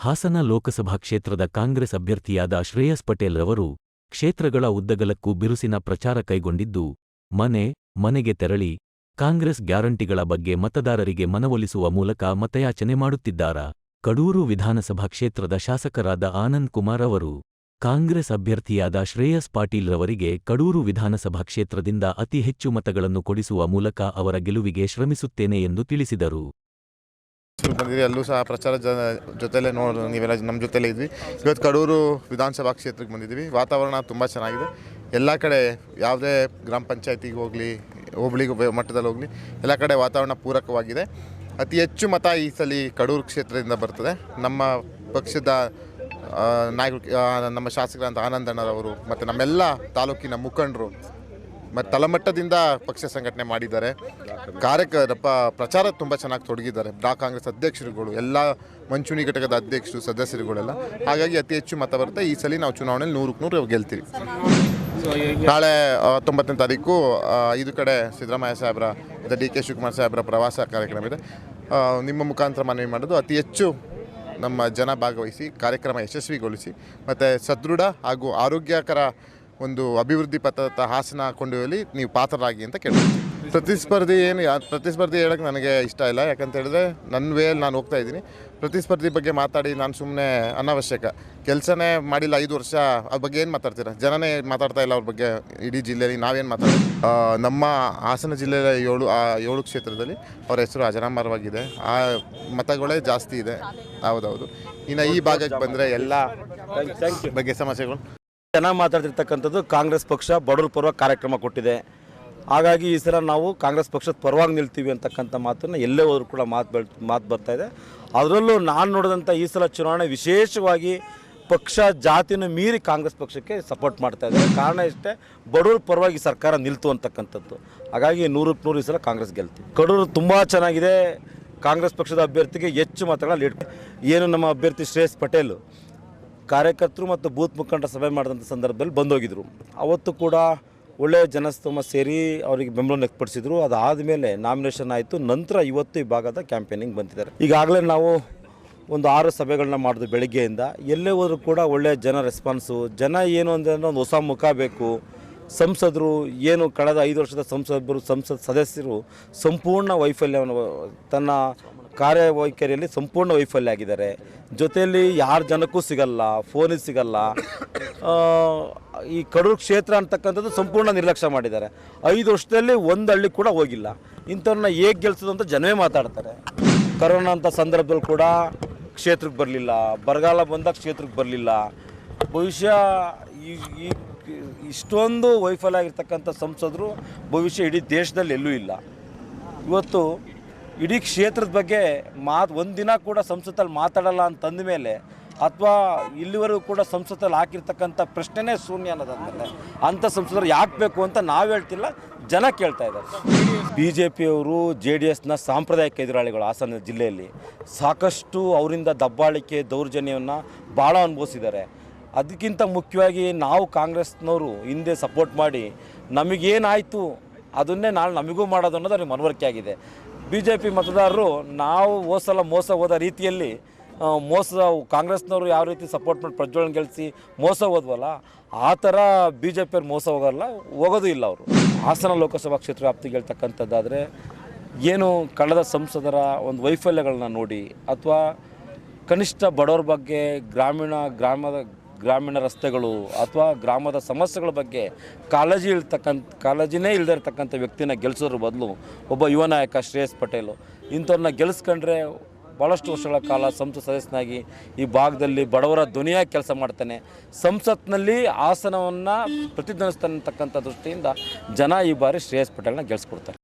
ಹಾಸನ ಲೋಕಸಭಾ ಕ್ಷೇತ್ರದ ಕಾಂಗ್ರೆಸ್ ಅಭ್ಯರ್ಥಿಯಾದ ಶ್ರೇಯಸ್ ಪಟೇಲ್ ರವರು ಕ್ಷೇತ್ರಗಳ ಉದ್ದಗಲಕ್ಕೂ ಬಿರುಸಿನ ಪ್ರಚಾರ ಕೈಗೊಂಡಿದ್ದು, ಮನೆ, ಮನೆಗೆ ತೆರಳಿ ಕಾಂಗ್ರೆಸ್ ಗ್ಯಾರಂಟಿಗಳ ಬಗ್ಗೆ ಮತದಾರರಿಗೆ ಮನವೊಲಿಸುವ ಮೂಲಕ ಮತಯಾಚನೆ ಮಾಡುತ್ತಿದ್ದಾರ? ಕಡೂರು ವಿಧಾನಸಭಾ ಕ್ಷೇತ್ರದ ಶಾಸಕರಾದ ಆನಂದ್ ಕುಮಾರ್ ಅವರು ಕಾಂಗ್ರೆಸ್ ಅಭ್ಯರ್ಥಿಯಾದ ಶ್ರೇಯಸ್ ಪಾಟೀಲ್ ರವರಿಗೆ ಕಡೂರು ವಿಧಾನಸಭಾ ಕ್ಷೇತ್ರದಿಂದ ಅತಿ ಹೆಚ್ಚು ಮತಗಳನ್ನು ಕೊಡಿಸುವ ಮೂಲಕ ಅವರ ಗೆಲುವಿಗೆ ಶ್ರಮಿಸುತ್ತೇನೆ ಎಂದು ತಿಳಿಸಿದರು. ಬಂದಿದ್ವಿ ಅಲ್ಲೂ ಸಹ ಪ್ರಚಾರ ಜ ಜೊತೆಲೇ ನೋಡು, ನೀವೆಲ್ಲ ನಮ್ಮ ಜೊತೆಲೇ ಇದ್ವಿ. ಇವತ್ತು ಕಡೂರು ವಿಧಾನಸಭಾ ಕ್ಷೇತ್ರಕ್ಕೆ ಬಂದಿದ್ವಿ ವಾತಾವರಣ ತುಂಬ ಚೆನ್ನಾಗಿದೆ. ಎಲ್ಲ ಕಡೆ ಯಾವುದೇ ಗ್ರಾಮ ಪಂಚಾಯತಿಗೆ ಹೋಗಲಿ ಹೋಬಳಿಗೆ ಬ- ಮಟ್ಟದಲ್ಲಿ ಹೋಗಲಿ, ಎಲ್ಲ ಕಡೆ ವಾತಾವರಣ ಪೂರಕವಾಗಿದೆ. ಅತಿ ಹೆಚ್ಚು ಮತ ಈ ಸಲ ಕಡೂರು ಕ್ಷೇತ್ರದಿಂದ ಬರ್ತದೆ. ನಮ್ಮ ಪಕ್ಷದ ನಾಯಕರು ನಮ್ಮ ಶಾಸಕರಾದಂಥ ಆನಂದಣ್ಣರವರು ಮತ್ತು ನಮ್ಮೆಲ್ಲ ತಾಲೂಕಿನ ಮುಖಂಡರು ಮತ್ತು ತಳಮಟ್ಟದಿಂದ ಪಕ್ಷ ಸಂಘಟನೆ ಮಾಡಿದ್ದಾರೆ. ಕಾರ್ಯಕ ಪ- ಪ್ರಚಾರ ತುಂಬ ಚೆನ್ನಾಗಿ ತೊಡಗಿದ್ದಾರೆ. ಬ್ಲಾಕ್ ಕಾಂಗ್ರೆಸ್ ಅಧ್ಯಕ್ಷರುಗಳು, ಎಲ್ಲ ಮಂಚೂಣಿ ಘಟಕದ ಅಧ್ಯಕ್ಷರು, ಸದಸ್ಯರುಗಳೆಲ್ಲ. ಹಾಗಾಗಿ ಅತಿ ಹೆಚ್ಚು ಮತ ಬರುತ್ತೆ. ಈ ಸಲ ನಾವು ಚುನಾವಣೆಯಲ್ಲಿ ನೂರಕ್ಕೆ ನೂರು ಗೆಲ್ತೀವಿ. ನಾಳೆ ಹತ್ತೊಂಬತ್ತನೇ ತಾರೀಕು ಐದು ಕಡೆ ಸಿದ್ದರಾಮಯ್ಯ ಸಾಹೇಬರ ಮತ್ತು ಡಿ ಕೆ ಶಿವಕುಮಾರ್ ಸಾಹೇಬ್ರ ಪ್ರವಾಸ ಕಾರ್ಯಕ್ರಮ ಇದೆ. ನಿಮ್ಮ ಮುಖಾಂತರ ಮನವಿ ಮಾಡೋದು ಅತಿ ಹೆಚ್ಚು ನಮ್ಮ ಜನ ಭಾಗವಹಿಸಿ, ಕಾರ್ಯಕ್ರಮ ಯಶಸ್ವಿಗೊಳಿಸಿ, ಮತ್ತು ಸದೃಢ ಹಾಗೂ ಆರೋಗ್ಯಕರ ಒಂದು ಅಭಿವೃದ್ಧಿ ಪಥದತ್ತ ಹಾಸನ ಕೊಂಡೊಯ್ಯಲಿ ನೀವು ಪಾತ್ರರಾಗಿ ಅಂತ ಕೇಳ್ತೀನಿ ಪ್ರತಿಸ್ಪರ್ಧಿ ಏನು ಯಾ ಪ್ರತಿಸ್ಪರ್ಧಿ ಹೇಳಕ್ಕೆ ನನಗೆ ಇಷ್ಟ ಇಲ್ಲ. ಯಾಕಂತ ಹೇಳಿದ್ರೆ ನನ್ನ ವೇಯಲ್ಲಿ ನಾನು ಹೋಗ್ತಾ ಇದ್ದೀನಿ. ಪ್ರತಿಸ್ಪರ್ಧಿ ಬಗ್ಗೆ ಮಾತಾಡಿ ನಾನು ಸುಮ್ಮನೆ ಅನಾವಶ್ಯಕ. ಕೆಲಸನೇ ಮಾಡಿಲ್ಲ ಐದು ವರ್ಷ ಅದ್ರ ಬಗ್ಗೆ ಏನು ಮಾತಾಡ್ತೀರಾ? ಜನನೇ ಮಾತಾಡ್ತಾ ಇಲ್ಲ ಅವ್ರ ಬಗ್ಗೆ ಇಡೀ ಜಿಲ್ಲೆಯಲ್ಲಿ ನಾವೇನು ಮಾತಾಡ್ತೀವಿ? ಆ, ನಮ್ಮ ಹಾಸನ ಜಿಲ್ಲೆಯ ಏಳು ಆ ಏಳು ಕ್ಷೇತ್ರದಲ್ಲಿ ಅವರ ಹೆಸರು ಅಜರಾಮರವಾಗಿದೆ ಆ ಮತಗಳೇ ಜಾಸ್ತಿ ಇದೆ. ಹೌದೌದು. ಇನ್ನು ಈ ಭಾಗಕ್ಕೆ ಬಂದರೆ ಎಲ್ಲ ಬಗ್ಗೆ ಸಮಸ್ಯೆಗಳು. ಚೆನ್ನಾಗಿ ಮಾತಾಡ್ತಿರ್ತಕ್ಕಂಥದ್ದು ಕಾಂಗ್ರೆಸ್ ಪಕ್ಷ ಬಡವ್ರ ಪರವಾಗಿ ಕಾರ್ಯಕ್ರಮ ಕೊಟ್ಟಿದೆ. ಹಾಗಾಗಿ ಈ ಸಲ ನಾವು ಕಾಂಗ್ರೆಸ್ ಪಕ್ಷದ ಪರವಾಗಿ ನಿಲ್ತೀವಿ ಅಂತಕ್ಕಂಥ ಮಾತನ್ನು ಎಲ್ಲೇ ಹೋದ್ರೂ ಕೂಡ ಮಾತು ಬೆಳ್ ಮಾತು ಬರ್ತಾ ಇದೆ. ಅದರಲ್ಲೂ ನಾನು ನೋಡಿದಂಥ ಈ ಸಲ ಚುನಾವಣೆ ವಿಶೇಷವಾಗಿ ಪಕ್ಷ ಜಾತಿನ ಮೀರಿ ಕಾಂಗ್ರೆಸ್ ಪಕ್ಷಕ್ಕೆ ಸಪೋರ್ಟ್ ಮಾಡ್ತಾ ಇದ್ದಾರೆ ಕಾರಣ ಇಷ್ಟೇ, ಬಡವ್ರ ಪರವಾಗಿ ಸರ್ಕಾರ ನಿಲ್ತು ಅಂತಕ್ಕಂಥದ್ದು. ಹಾಗಾಗಿ ನೂರಕ್ಕೆ ನೂರು ಈ ಸಲ ಕಾಂಗ್ರೆಸ್ ಗೆಲ್ತೀವಿ. ಕಡೂರು ತುಂಬ ಚೆನ್ನಾಗಿದೆ. ಕಾಂಗ್ರೆಸ್ ಪಕ್ಷದ ಅಭ್ಯರ್ಥಿಗೆ ಹೆಚ್ಚು ಮತಗಳ ಲೀಡ್ ಏನು ನಮ್ಮ ಅಭ್ಯರ್ಥಿ ಶ್ರೇಯಸ್ ಪಟೇಲ್? ಕಾರ್ಯಕರ್ತರು ಮತ್ತು ಬೂತ್ ಮುಖಂಡರ ಸಭೆ ಮಾಡಿದಂಥ ಸಂದರ್ಭದಲ್ಲಿ ಬಂದೋಗಿದ್ರು. ಅವತ್ತು ಕೂಡ ಒಳ್ಳೆಯ ಜನಸ್ತೋಮ ಸೇರಿ ಅವರಿಗೆ ಬೆಂಬಲ ವ್ಯಕ್ತಪಡಿಸಿದ್ರು. ಅದಾದ ಮೇಲೆ ನಾಮಿನೇಷನ್ ಆಯಿತು. ನಂತರ ಇವತ್ತು ಈ ಭಾಗದ ಕ್ಯಾಂಪೇನಿಂಗ್ ಬಂದಿದ್ದಾರೆ. ಈಗಾಗಲೇ ನಾವು ಒಂದು ಆರು ಸಭೆಗಳನ್ನ ಮಾಡಿದ್ವಿ ಬೆಳಗ್ಗೆಯಿಂದ. ಎಲ್ಲೇ ಹೋದರೂ ಕೂಡ ಒಳ್ಳೆಯ ಜನ ರೆಸ್ಪಾನ್ಸು ಜನ ಏನು ಅಂದರೆ ಒಂದು ಹೊಸ ಮುಖ ಬೇಕು. ಸಂಸದರು ಏನು ಕಳೆದ ಐದು ವರ್ಷದ ಸಂಸದರು ಸಂಸತ್ ಸದಸ್ಯರು ಸಂಪೂರ್ಣ ವೈಫಲ್ಯವನ್ನು ತನ್ನ ಕಾರ್ಯವೈಖರಿಯಲ್ಲಿ ಸಂಪೂರ್ಣ ವೈಫಲ್ಯ ಆಗಿದ್ದಾರೆ ಜೊತೆಯಲ್ಲಿ ಯಾರ ಜನಕ್ಕೂ ಸಿಗಲ್ಲ ಫೋನಿಗೆ ಸಿಗಲ್ಲ. ಈ ಕಡೂರು ಕ್ಷೇತ್ರ ಅಂತಕ್ಕಂಥದ್ದು ಸಂಪೂರ್ಣ ನಿರ್ಲಕ್ಷ್ಯ ಮಾಡಿದ್ದಾರೆ. ಐದು ವರ್ಷದಲ್ಲಿ ಒಂದು ಹಳ್ಳಿ ಕೂಡ ಹೋಗಿಲ್ಲ. ಇಂಥವ್ರನ್ನ ಹೇಗೆ ಗೆಲ್ಸೋದು ಅಂತ ಜನವೇ ಮಾತಾಡ್ತಾರೆ. ಕರೋನಾ ಅಂತ ಸಂದರ್ಭದಲ್ಲಿ ಕೂಡ ಕ್ಷೇತ್ರಕ್ಕೆ ಬರಲಿಲ್ಲ. ಬರಗಾಲ ಬಂದಾಗ ಕ್ಷೇತ್ರಕ್ಕೆ ಬರಲಿಲ್ಲ. ಬಹುಶಃ ಈ ಇಷ್ಟೊಂದು ವೈಫಲ್ಯ ಆಗಿರ್ತಕ್ಕಂಥ ಸಂಸದರು ಭವಿಷ್ಯ ಇಡೀ ದೇಶದಲ್ಲಿ ಎಲ್ಲೂ ಇಲ್ಲ. ಇವತ್ತು ಇಡೀ ಕ್ಷೇತ್ರದ ಬಗ್ಗೆ ಮಾತು ದಿನ ಕೂಡ ಸಂಸತ್ತಲ್ಲಿ ಮಾತಾಡಲ್ಲ ಅಂತಂದ ಮೇಲೆ ಅಥವಾ ಇಲ್ಲಿವರೆಗೂ ಕೂಡ ಸಂಸತ್ತಲ್ಲಿ ಹಾಕಿರ್ತಕ್ಕಂಥ ಪ್ರಶ್ನೆನೇ ಶೂನ್ಯ ಅನ್ನೋದಂದ್ರೆ ಅಂಥ ಸಂಸದರು ಯಾಕೆ ಬೇಕು ಅಂತ ನಾವು ಹೇಳ್ತಿಲ್ಲ, ಜನ ಕೇಳ್ತಾ ಇದ್ದಾರೆ. ಬಿ ಜೆ ಪಿಯವರು ಜೆ ಡಿ ಎಸ್ನ ಸಾಂಪ್ರದಾಯಿಕ ಎದುರಾಳಿಗಳು ಹಾಸನ ಜಿಲ್ಲೆಯಲ್ಲಿ ಸಾಕಷ್ಟು ಅವರಿಂದ ದಬ್ಬಾಳಿಕೆ ದೌರ್ಜನ್ಯವನ್ನು ಭಾಳ ಅನುಭವಿಸಿದ್ದಾರೆ. ಅದಕ್ಕಿಂತ ಮುಖ್ಯವಾಗಿ ನಾವು ಕಾಂಗ್ರೆಸ್ನವರು ಹಿಂದೆ ಸಪೋರ್ಟ್ ಮಾಡಿ ನಮಗೇನಾಯಿತು ಅದನ್ನೇ ನಾಳೆ ನಮಗೂ ಮಾಡೋದು ಅನ್ನೋದು ಅವ್ರಿಗೆ ಮನವರಿಕೆ ಆಗಿದೆ. ಬಿ ಜೆ ಪಿ ಮತದಾರರು ನಾವು ಹೋದ ಸಲ ಮೋಸ ಹೋದ ರೀತಿಯಲ್ಲಿ ಮೋಸ ಕಾಂಗ್ರೆಸ್ನವರು ಯಾವ ರೀತಿ ಸಪೋರ್ಟ್ ಮಾಡಿ ಪ್ರಜ್ವಲನ್ ಗೆಲ್ಲಿಸಿ ಮೋಸ ಹೋದ್ವಲ್ಲ, ಆ ಥರ ಬಿ ಜೆ ಪಿಯವ್ರು ಮೋಸ ಹೋಗಲ್ಲ, ಹೋಗೋದು ಇಲ್ಲ ಅವರು. ಹಾಸನ ಲೋಕಸಭಾ ಕ್ಷೇತ್ರ ವ್ಯಾಪ್ತಿಗೆ ಹೇಳ್ತಕ್ಕಂಥದ್ದಾದರೆ ಏನು ಕಳೆದ ಸಂಸದರ ಒಂದು ವೈಫಲ್ಯಗಳನ್ನ ನೋಡಿ, ಅಥವಾ ಕನಿಷ್ಠ ಬಡವರ ಬಗ್ಗೆ ಗ್ರಾಮೀಣ, ಗ್ರಾಮದ ಗ್ರಾಮೀಣ ರಸ್ತೆಗಳು ಅಥವಾ ಗ್ರಾಮದ ಸಮಸ್ಯೆಗಳ ಬಗ್ಗೆ ಕಾಳಜಿ ಇಳ್ತಕ್ಕಂಥ ಕಾಳಜಿನೇ ಇಲ್ಲದಿರ್ತಕ್ಕಂಥ ವ್ಯಕ್ತಿನ ಗೆಲ್ಲಿಸೋದ್ರ ಬದಲು ಒಬ್ಬ ಯುವ ನಾಯಕ ಶ್ರೇಯಸ್ ಪಟೇಲು. ಇಂಥವ್ರನ್ನ ಗೆಲ್ಲಿಸ್ಕೊಂಡ್ರೆ ಭಾಳಷ್ಟು ವರ್ಷಗಳ ಕಾಲ ಸಂಸತ್ ಸದಸ್ಯನಾಗಿ ಈ ಭಾಗದಲ್ಲಿ ಬಡವರ ಧ್ವನಿಯಾಗಿ ಕೆಲಸ ಮಾಡ್ತಾನೆ. ಸಂಸತ್ನಲ್ಲಿ ಆಸನವನ್ನು ಪ್ರತಿಧ್ವನಿಸ್ತಕ್ಕಂಥ ದೃಷ್ಟಿಯಿಂದ ಜನ ಈ ಬಾರಿ ಶ್ರೇಯಸ್ ಪಟೇಲ್ನ ಗೆಲ್ಸ್ಕೊಡ್ತಾರೆ.